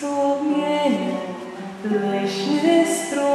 Strumieniu, leśny strumieniu,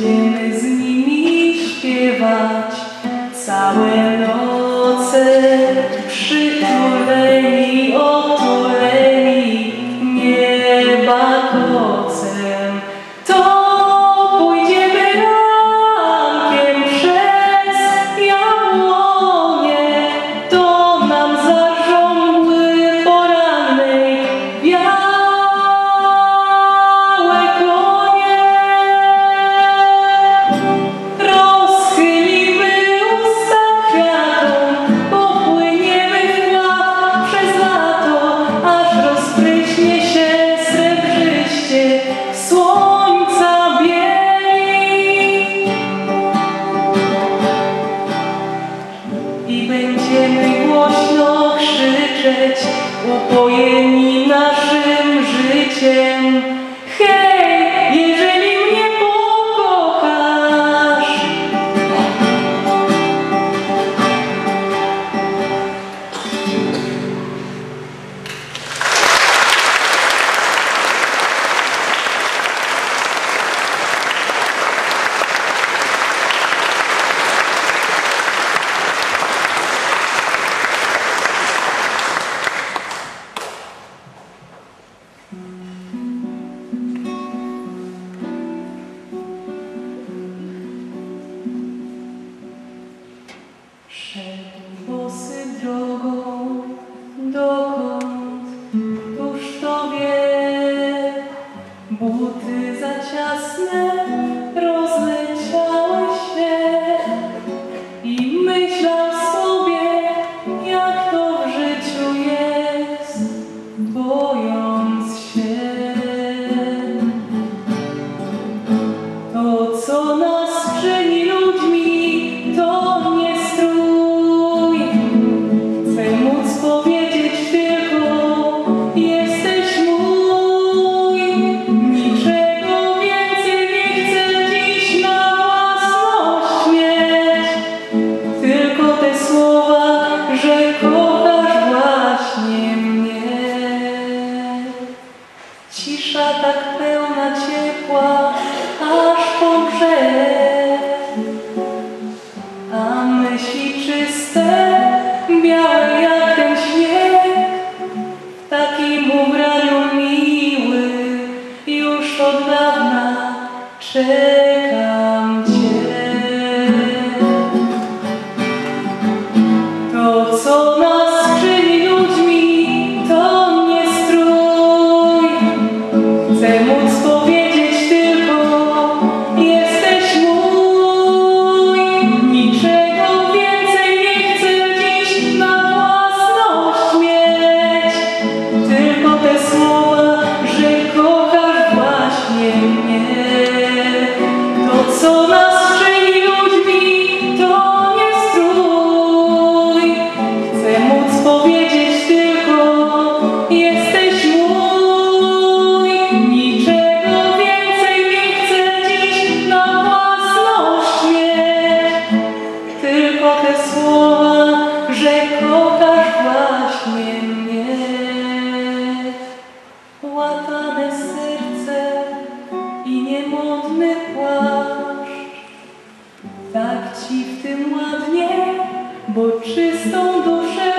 będziemy z nimi śpiewać całe noce Tak ci w tym ładnie, bo czystą duszę